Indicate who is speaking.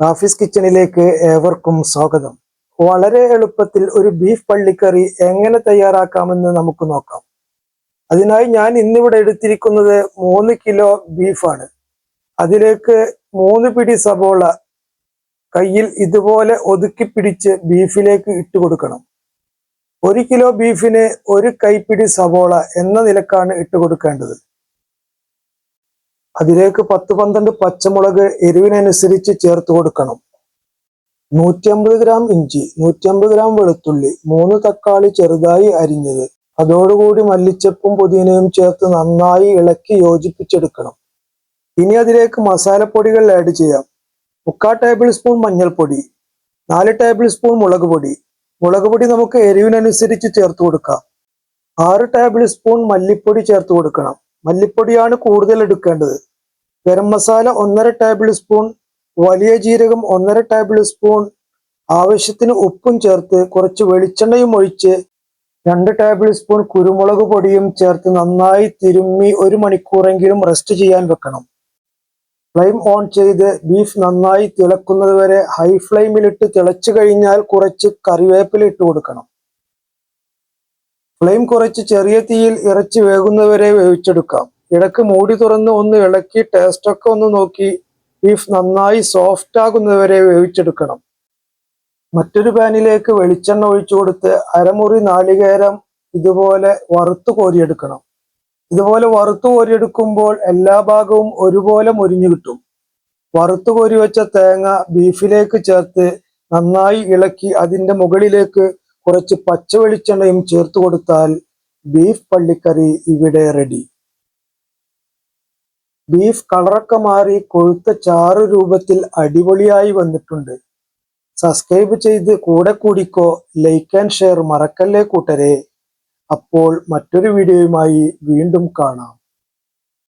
Speaker 1: റാഫീസ് കിച്ചണിലേക്ക് ഏവർക്കും സ്വാഗതം. വളരെ എളുപ്പത്തിൽ ഒരു ബീഫ് പള്ളിക്കറി എങ്ങനെ തയ്യാറാക്കാമെന്ന് നമുക്ക് നോക്കാം. അതിനായി ഞാൻ ഇന്നിവിടെ എടുത്തിരിക്കുന്നത് മൂന്ന് കിലോ ബീഫാണ് അതിലേക്ക് മൂന്ന് പിടി സബോള കയ്യിൽ ഇതുപോലെ ഒതുക്കി പിടിച്ച് ബീഫിലേക്ക് ഇട്ട് കൊടുക്കണം. ഒരു കിലോ ബീഫിന് ഒരു കൈപ്പിടി സബോള എന്ന നിലക്കാണ് ഇട്ട് കൊടുക്കേണ്ടത്. അതിലേക്ക് പത്ത് പന്ത്രണ്ട് പച്ചമുളക് എരിവിനനുസരിച്ച് ചേർത്ത് കൊടുക്കണം. നൂറ്റി അമ്പത് ഗ്രാം ഇഞ്ചി നൂറ്റി അമ്പത് ഗ്രാം വെളുത്തുള്ളി മൂന്ന് തക്കാളി ചെറുതായി അരിഞ്ഞത്. അതോടുകൂടി മല്ലിച്ചപ്പും പുതിനയും ചേർത്ത് നന്നായി ഇളക്കി യോജിപ്പിച്ചെടുക്കണം. ഇനി അതിലേക്ക് മസാലപ്പൊടികൾ ആഡ് ചെയ്യാം. മുക്കാൽ ടേബിൾ സ്പൂൺ മഞ്ഞൾപ്പൊടി നാല് ടേബിൾ സ്പൂൺ മുളക് പൊടി. മുളക് പൊടി നമുക്ക് എരിവിനനുസരിച്ച് ചേർത്ത് കൊടുക്കാം. ആറ് ടേബിൾ സ്പൂൺ മല്ലിപ്പൊടി ചേർത്ത് കൊടുക്കണം. മല്ലിപ്പൊടിയാണ് കൂടുതൽ എടുക്കേണ്ടത്. ഗരം മസാല ഒന്നര ടേബിൾ സ്പൂൺ വലിയ ജീരകം ഒന്നര ടേബിൾ സ്പൂൺ ആവശ്യത്തിന് ഉപ്പും ചേർത്ത് കുറച്ച് വെളിച്ചെണ്ണയും ഒഴിച്ച് രണ്ട് ടേബിൾ സ്പൂൺ കുരുമുളക് പൊടിയും ചേർത്ത് നന്നായി തിരുമ്മി ഒരു മണിക്കൂറെങ്കിലും റെസ്റ്റ് ചെയ്യാൻ വെക്കണം. ഫ്ലെയിം ഓൺ ചെയ്ത് ബീഫ് നന്നായി തിളക്കുന്നത് വരെ ഹൈ ഫ്ലെയിമിലിട്ട് തിളച്ചു കഴിഞ്ഞാൽ കുറച്ച് കറിവേപ്പില ഇട്ട് കൊടുക്കണം. ഫ്ലെയിം കുറച്ച് ചെറിയ തീയിൽ ഇറച്ചി വേകുന്നവരെ വേവിച്ചെടുക്കാം. ഇടയ്ക്ക് മൂടി തുറന്ന് ഒന്ന് ഇളക്കി ടേസ്റ്റൊക്കെ ഒന്ന് നോക്കി ബീഫ് നന്നായി സോഫ്റ്റ് ആകുന്നവരെ വേവിച്ചെടുക്കണം. മറ്റൊരു പാനിലേക്ക് വെളിച്ചെണ്ണ ഒഴിച്ചു കൊടുത്ത് അരമുറി നാളികേരം ഇതുപോലെ വറുത്തു കോരിയെടുക്കണം. ഇതുപോലെ വറുത്തു കോരിയെടുക്കുമ്പോൾ എല്ലാ ഭാഗവും ഒരുപോലെ മുരിഞ്ഞു കിട്ടും. വറുത്തു കോരി വെച്ച തേങ്ങ ബീഫിലേക്ക് ചേർത്ത് നന്നായി ഇളക്കി അതിന്റെ മുകളിലേക്ക് കുറച്ച് പച്ച വെളിച്ചെണ്ണയും ചേർത്ത് കൊടുത്താൽ ബീഫ് പള്ളിക്കറി ഇവിടെ റെഡി ബീഫ് കളറൊക്കെ മാറി കൊഴുത്ത ചാറ് രൂപത്തിൽ അടിപൊളിയായി വന്നിട്ടുണ്ട്. സബ്സ്ക്രൈബ് ചെയ്ത് കൂടെ കൂടിക്കോ ലൈക്ക് ആൻഡ് ഷെയർ മറക്കല്ലേ കൂട്ടരെ. അപ്പോൾ മറ്റൊരു വീഡിയോയുമായി വീണ്ടും കാണാം.